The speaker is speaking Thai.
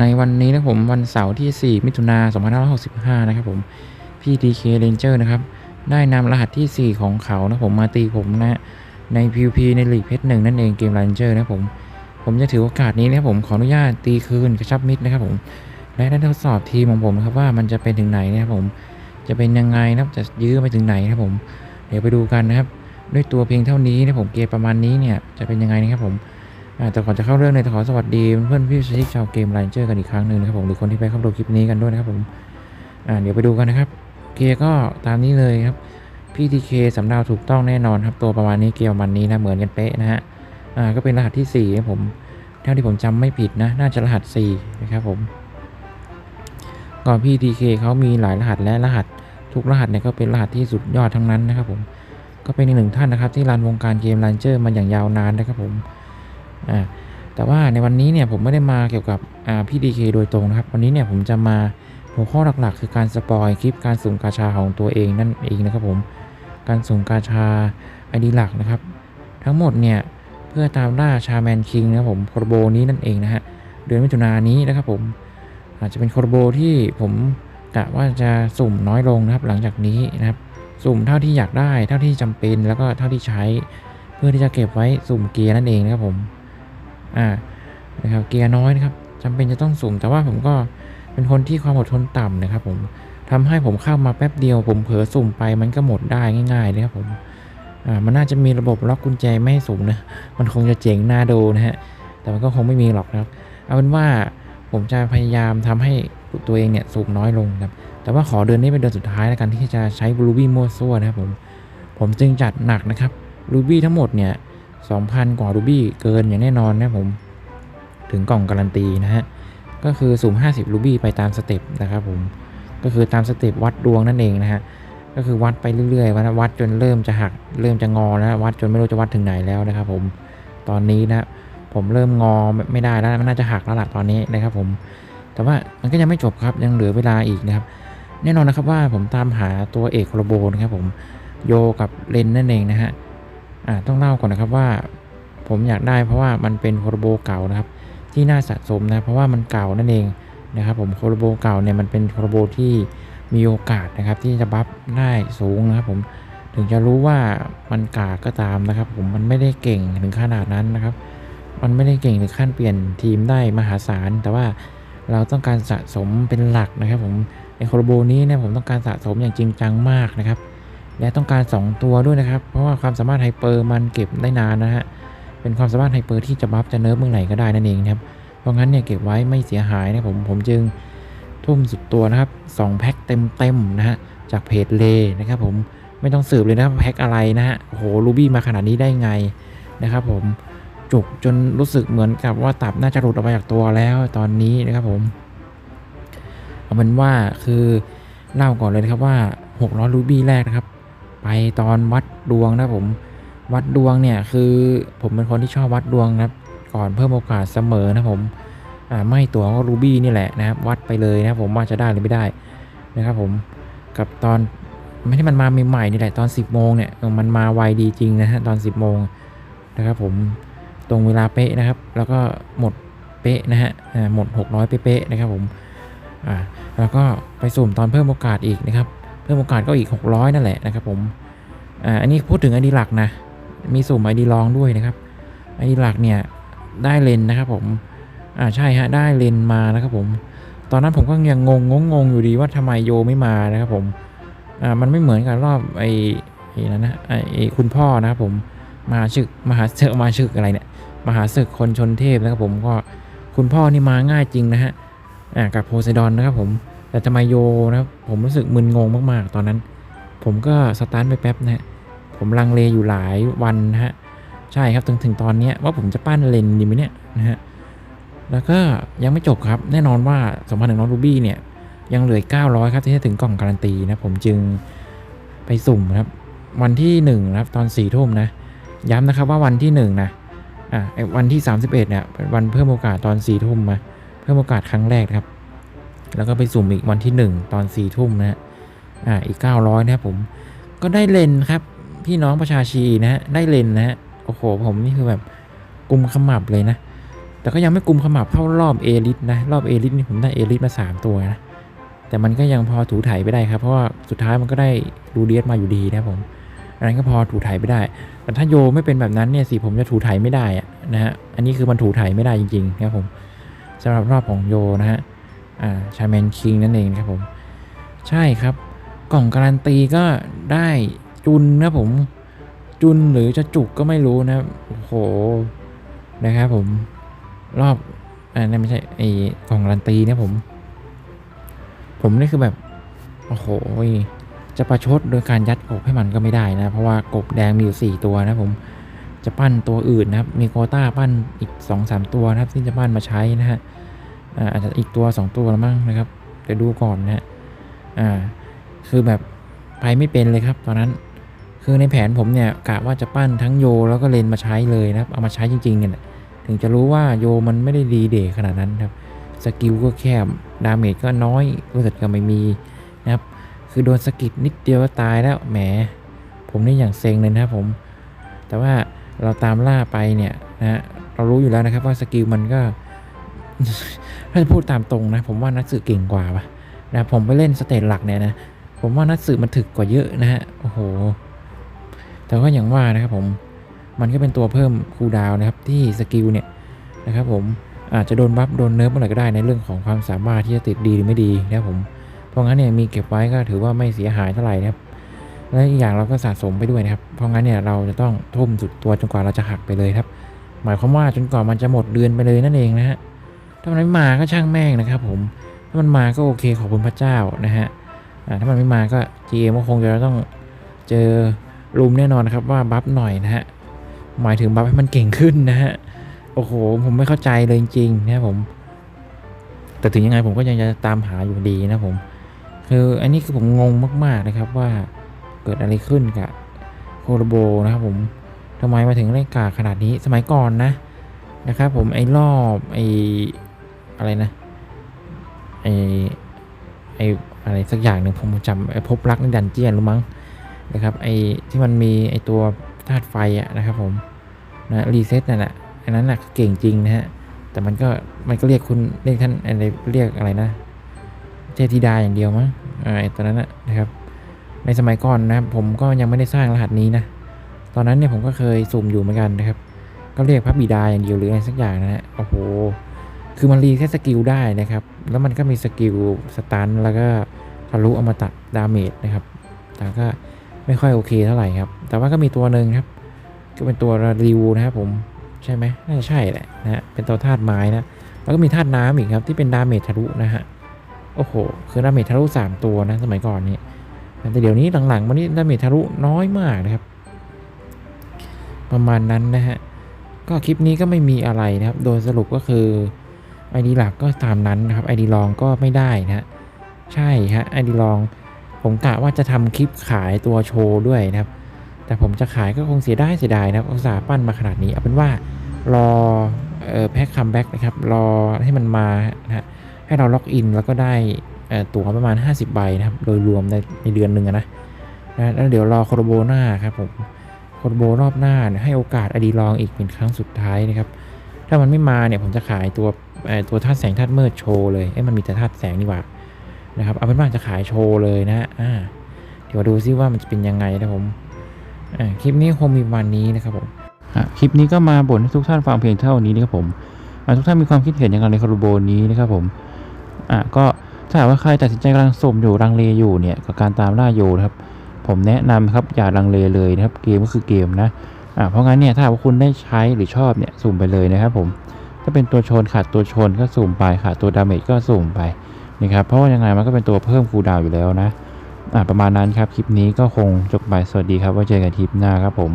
ในวันนี้นะผมวันเสาร์ที่ 4 มิถุนายน2565 นะครับผมพี่ DK Ranger นะครับ ได้นำรหัสที่ 4 ของเขานะผมมาตีผมนะใน PVP ในลีกเพชรหนึ่งนั่นเองเกม Ranger นะผม ผมจะถือโอกาสนี้นะครับผมขออนุญาตตีคืนกระชับมิตรนะครับผม และได้ทดสอบทีมของผมนะครับว่ามันจะเป็นถึงไหนนะครับผม จะเป็นยังไงนะครับจะยื้อไปถึงไหนนะครับผม เดี๋ยวไปดูกันนะครับ ด้วยตัวเพียงเท่านี้นะผมเกมประมาณนี้เนี่ยจะเป็นยังไงนะครับผม แต่ก่อนจะเข้าเรื่องเลยขอสวัสดีเพื่อนพี่สมาชิกชาวเกมไลน์เจอร์กันอีกครั้งหนึ่งนะครับผมหรือคนที่ไปเข้าดูคลิปนี้กันด้วยนะครับผมอ่าเดี๋ยวไปดูกันนะครับเกียก็ตามนี้เลยครับพี่ทีเคสำเนาถูกต้องแน่นอนครับตัวประมาณนี้เกียร์ประมาณนี้นะเหมือนกันเป๊ะนะฮะอ่าก็เป็นรหัสที่4นะผมเท่าที่ผมจำไม่ผิดนะน่าจะรหัส 4 นะครับผมก็พี่ทีเคเขามีหลายรหัสและรหัสทุกรหัสเนี่ยก็เป็นรหัสที่สุดยอดทั้งนั้นนะครับผมก็เป็นอีกหนึ่งท่านนะครับที่รันวงการเกมไลน์เจอร์มาอย่างยาวนานนะครับผม อ่าแต่ว่าในวันนี้เนี่ยผมไม่ได้มาเกี่ยวกับพี่ดีเคโดยตรงนะครับ วันนี้เนี่ยผมจะมาหัวข้อหลักๆ คือการสปอยคลิปการสุ่มกาชาของตัวเองนั่นเองนะครับผมการสุ่มกาชาไอดีหลักนะครับ ทั้งหมดเนี่ยเพื่อตามล่าชาแมนคิงนะครับผมโครโบนี้นั่นเองนะฮะเดือนมิถุนายนนี้นะครับผมอาจจะเป็นโครโบที่ผมกะว่าจะสุ่มน้อยลงนะครับ หลังจากนี้นะครับสุ่มเท่าที่อยากได้ เท่าที่จำเป็นแล้วก็เท่าที่ใช้ เพื่อที่จะเก็บไว้สุ่มเกียร์นั่นเองนะครับผม อ่านะครับเกียร์น้อยนะครับจำเป็นจะต้องสุ่มแต่ว่าผมก็เป็นคนที่ความอดทนต่ำนะครับ ผมทำให้ผมเข้ามาแป๊บเดียว ผมเผลอสุ่มไปมันก็หมดได้ง่ายๆเลยครับผมอ่ามันน่าจะมีระบบล็อกกุญแจไม่ให้สุ่มนะมันคงจะเจ๋งน่าดูนะฮะแต่มันก็คงไม่มีหรอกนะครับ เอาเป็นว่าผมจะพยายามทำให้ตัวเองเนี่ยสุ่มน้อยลงครับแต่ว่าขอเดือนนี้เป็นเดือนสุดท้ายแล้วกันที่จะใช้บลูบี้มั่วซั่วนะครับผมผมจึงจัดหนักนะครับรูบี้ทั้งหมดเนี่ย 2,000 กว่ารูบี้เกินอย่างแน่นอนนะผม ถึงกล่องการันตีนะฮะ ก็คือสุ่ม50 รูบี้ไปตามสเต็ปนะครับผม ก็คือตามสเต็ปวัดดวงนั่นเองนะฮะ ก็คือวัดไปเรื่อยๆวัดวัดจนเริ่มจะหัก เริ่มจะงอแล้ววัดจนไม่รู้จะวัดถึงไหนแล้วนะครับผม ตอนนี้นะผมเริ่มงอไม่ได้แล้วมันน่าจะหักแล้วล่ะตอนนี้นะครับผม แต่ว่ามันก็ยังไม่จบครับยังเหลือเวลาอีกนะครับแน่นอนนะครับว่าผมตามหาตัวเอกโรโบนะครับผมโยกับเลนนั่นเองนะฮะ ต้องเล่าก่อนนะครับว่าผมอยากได้เพราะว่ามันเป็นโคโรโบเก่านะครับ ที่น่าสะสมนะเพราะว่ามันเก่านั่นเองนะครับผมโคโรโบเก่าเนี่ยมันเป็นโคโรโบที่มีโอกาสนะครับ ที่จะบัฟได้สูงนะครับผมถึงจะรู้ว่ามันกากก็ตามนะครับ ผมมันไม่ได้เก่งถึงขนาดนั้นนะครับ มันไม่ได้เก่งถึงขั้นเปลี่ยนทีมได้มหาศาล แต่ว่าเราต้องการสะสมเป็นหลักนะครับ ผมในโคโรโบนี้เนี่ยผมต้องการสะสมอย่างจริงจังมากนะครับ และต้องการ 2 ตัวด้วยนะครับ เพราะว่าความสามารถไฮเปอร์มันเก็บได้นานนะฮะ เป็นความสามารถไฮเปอร์ที่จะบัฟจะเนิร์ฟเมื่อไหร่ก็ได้นั่นเองครับ เพราะงั้นเนี่ยเก็บไว้ไม่เสียหายนะผมผมจึงทุ่มสุดตัวนะครับ 2 แพ็คเต็มๆนะฮะจากเพจเลนะครับผมไม่ต้องสืบเลยนะครับแพ็คอะไรนะฮะโอ้โหรูบี้มาขนาดนี้ได้ไงนะครับผมจุกจนรู้สึกเหมือนกับว่าตับน่าจะหลุดออกมาจากตัวแล้วตอนนี้นะครับผมเอาเป็นว่าคือเล่าก่อนเลยนะครับว่า 600 รูบี้แรกนะครับ ไปตอนวัดดวงนะผม วัดดวงเนี่ยคือผมเป็นคนที่ชอบวัดดวงนะครับก่อนเพิ่มโอกาสเสมอนะผมไม่ตัวก็รูบี้นี่แหละนะครับวัดไปเลยนะผมว่าจะได้หรือไม่ได้นะครับผมกับตอนไม่ที่มันมาใหม่ๆนี่แหละตอน 10โมงเนี่ยมันมาไวดีจริงนะฮะตอน 10โมงนะครับผมตรงเวลาเป๊ะนะครับ แล้วก็หมดเป๊ะนะฮะหมด 600 เป๊ะๆนะครับผมอ่าแล้วก็ไปสุ่มตอนเพิ่มโอกาสอีกนะครับ เพิ่มโอกาสก็อีก 600 นั่นแหละนะครับผมอ่าอันนี้พูดถึงไอดีหลักนะ มีสุ่มไอดีรองด้วยนะครับไอดีหลักเนี่ยได้เลนนะครับผมอ่าใช่ฮะได้เลนมานะครับผม ตอนนั้นผมก็ยังงงงงงอยู่ดีว่าทำไมโยไม่มานะครับผมอ่ามันไม่เหมือนกับรอบไอไอ้นั่นนะไอ้คุณพ่อนะครับผมมหาศึกมหาศึกมาศึกอะไรเนี่ยมหาศึกคนชนเทพนะครับผมก็คุณพ่อนี่มาง่ายจริงนะฮะอ่ากับโพไซดอนนะครับผม แต่ทำไมโยนะครับผมรู้สึกมึนงงมากๆ ตอนนั้น ผมก็สตาร์ทไปแป๊บนะฮะผมลังเลอยู่หลายวันนะฮะใช่ครับถึงถึงตอนนี้ว่าผมจะปั้นเลนดีไหมเนี่ยนะฮะแล้วก็ยังไม่จบครับแน่นอนว่า2 0 0รูบี้เนี่ยยังเหลืออก900 ครับที่จะถึงกล่องการันตีนะผมจึงไปสุ่มครับวันที่1นะครับตอน4ี่ทุ่มนะย้ำนะครับว่าวันที่1นะอ่าไอ้วันที่ 31เนี่ยเป็นวันเพิ่มโอกาสตอน4ี่ทุ่มมาเพิ่มโอกาสครั้งแรกนะครับ แล้วก็ไปสุ่มอีกวันที่ 1 ตอน4ี่ทุ่มนะฮะอ่าอีก 900 นะครับผมก็ได้เลนครับ พี่น้องประชาชีนะฮะได้เลนนะฮะโอ้โหผมนี่คือแบบกุมขมับเลยนะ แต่ก็ยังไม่กลุ่มขมับเท่ารอบเอลิทนะรอบเอลิทนี่ผมได้เอลิทมา 3 ตัวนะแต่มันก็ยังพอถูถ่ายไปได้ครับ เพราะว่าสุดท้ายมันก็ได้รูเดียสมาอยู่ดีนะผมอันนั้นก็พอถูถ่ายไปได้ แต่ถ้าโยไม่เป็นแบบนั้นเนี่ยสิผมจะถูถ่ายไม่ได้นะฮะอันนี้คือมันถูถ่ายไม่ได้จริงๆนะครับผมสำหรับรอบของโยนะฮะ อ่าชาแมนคิงนั่นเองครับผม ใช่ครับ กล่องการันตีก็ได้จุนนะผม จุนหรือจะจุกก็ไม่รู้นะโอ้โหนะครับผมรอบอ่านั่นไม่ใช่ไอ้กล่องการันตีเนี่ยผม ผมนี่คือแบบโอ้โหจะประชดโดยการยัดกบให้มันก็ไม่ได้นะ เพราะว่ากบแดงมีอยู่ 4 ตัวนะผมจะปั้นตัวอื่นนะครับ มีโคต้าปั้นอีก 2-3 ตัวนะครับที่จะปั้นมาใช้นะฮะ อาจจะอีกตัว 2 ตัวละมั้งนะครับเดี๋ยวดูก่อนนะฮะอ่าคือแบบไปไม่เป็นเลยครับ ตอนนั้น คือในแผนผมเนี่ยกะว่าจะปั้นทั้งโยแล้วก็เลนมาใช้เลยนะครับ เอามาใช้จริงๆเนี่ยถึงจะรู้ว่าโยมันไม่ได้ดีเดขนาดนั้นครับสกิลก็แคบดาเมจก็น้อยเลือดก็ไม่มีนะครับ คือโดนสกิดนิดเดียวก็ตายแล้วแหม ผมนี่อย่างเซ็งเลยนะครับผม แต่ว่าเราตามล่าไปเนี่ยนะเรารู้อยู่แล้วนะครับว่าสกิลมันก็ ถ้าจะพูดตามตรงนะ ผมว่านัดสื่อเก่งกว่าปะนะผมไปเล่นสเตจหลักเนี่ยนะ ผมว่านัดสื่อมันถึกกว่าเยอะนะฮะ โอ้โห แต่ก็อย่างว่านะครับผม มันก็เป็นตัวเพิ่มคูดาวนะครับที่สกิลเนี่ยนะครับผมอาจจะโดนบัฟโดนเนิร์ฟเมื่อไรก็ได้ในเรื่องของความสามารถที่จะติดดีหรือไม่ดีนะครับผม เพราะงั้นเนี่ยมีเก็บไว้ก็ถือว่าไม่เสียหายเท่าไหร่นะครับ และอีกอย่างเราก็สะสมไปด้วยนะครับ เพราะงั้นเนี่ยเราจะต้องทุ่มสุดตัวจนกว่าเราจะหักไปเลยครับ หมายความว่าจนกว่ามันจะหมดเดือนไปเลยนั่นเองนะฮะ ถ้ามันไม่มาก็ช่างแม่งนะครับผม ถ้ามันมาก็โอเคขอบคุณพระเจ้านะฮะอ่าถ้ามันไม่มาก็ GM ก็คงจะต้องเจอรุมแน่นอนนะครับว่าบัฟหน่อยนะฮะ หมายถึงบัฟให้มันเก่งขึ้นนะฮะ โอ้โห ผมไม่เข้าใจเลยจริงๆนะผม แต่ถึงยังไงผมก็ยังจะตามหาอยู่ดีนะผม คืออันนี้คือผมงงมากๆนะครับว่าเกิดอะไรขึ้นกับโคโรโบนะครับผมทำไมมาถึงเล่นกาขนาดนี้สมัยก่อนนะนะครับผมไอ้รอบไอ้ อะไรนะไอไออะไรสักอย่างหนึ่งผมจำไอพบรักในดันเจียนรือมั้งนะครับไอที่มันมีไอตัวธาตุไฟอะนะครับผมนะรีเซ็ตนั่นแหละอันนั้นน่ะเก่งจริงนะฮะแต่มันก็มันก็เรียกคุณเรียกท่านอะไรเรียกอะไรนะเทธิดาอย่างเดียวมั้งไอตอนนั้นนะนะครับ ในสมัยก่อนนะครับผมก็ยังไม่ได้สร้างรหัสนี้นะตอนนั้นเนี่ยผมก็เคยสุ่มอยู่เหมือนกันนะครับ ก็เรียกพระบิดาอย่างเดียวหรืออะไรสักอย่างนะฮะโอ้โห คือมันรีแค่สกิลได้นะครับ แล้วมันก็มีสกิลสตันแล้วก็ทะลุอมตะดาเมจนะครับ แต่ก็ไม่ค่อยโอเคเท่าไหร่ครับ แต่ว่าก็มีตัวหนึ่งครับ ก็เป็นตัวริวนะครับผมใช่ไหมน่าจะใช่แหละนะฮะเป็นตัวธาตุไม้นะ แล้วก็มีธาตุน้ำอีกครับที่เป็นดาเมจทะลุนะฮะ โอ้โห คือดาเมจทะลุสามตัวนะสมัยก่อนนี้ แต่เดี๋ยวนี้หลังๆมานี้ดาเมจทะลุน้อยมากนะครับ ประมาณนั้นนะฮะ ก็คลิปนี้ก็ไม่มีอะไรนะครับ โดยสรุปก็คือ ไอดีหลักก็ตามนั้นนะครับไอดีลองก็ไม่ได้นะฮะใช่ฮะไอดีลอง ผมกะว่าจะทำคลิปขายตัวโชว์ด้วยนะครับ แต่ผมจะขายก็คงเสียได้เสียดายนะครับอุตสาห์ปั้นมาขนาดนี้เอาเป็นว่ารอเออแพ็คคัมแบ็กนะครับ รอให้มันมานะฮะให้เราล็อกอินแล้วก็ได้เออตั๋วประมาณ 50 ใบนะครับ โดยรวมในในเดือนหนึ่งนะนะแล้วเดี๋ยวรอโคโรโบหน้าครับผมโคโรโบรอบหน้าให้โอกาสอดีลองอีกเป็นครั้งสุดท้ายนะครับ ถ้ามันไม่มาเนี่ยผมจะขายตัว ตัวธาตุแสงธาตุมืดโชว์เลยเอ้ยมันมีแต่ธาตุแสงนี่หว่านะครับเอาเป็นว่าจะขายโชว์เลยนะอ่าเดี๋ยวดูซิว่ามันจะเป็นยังไงนะผมคลิปนี้คงมีวันนี้นะครับผมคลิปนี้ก็มาบ่นให้ทุกท่านฟังเพียงเท่านี้นะครับผมทุกท่านมีความคิดเห็นอย่างไรในคารูโบนี้นะครับผมอะก็ถ้าหากว่าใครตัดสินใจกำลังสุ่มอยู่รังเลอยู่เนี่ยกับการตามล่าโยนะครับ ผมแนะนำครับอย่าลังเลเลยนะครับเกมก็คือเกมนะอะเพราะงั้นเนี่ยถ้าหากว่าคุณได้ใช้หรือชอบเนี่ยสุ่มไปเลยนะครับผม ถ้าเป็นตัวชนขาดตัวชนก็สุ่มไปขาดตัวดาเมจก็สุ่มไปนะครับเพราะว่ายังไงมันก็เป็นตัวเพิ่มคูลดาวอยู่แล้วนะอ่าประมาณนั้นครับคลิปนี้ก็คงจบไปสวัสดีครับไว้เจอกันคลิปหน้าครับผม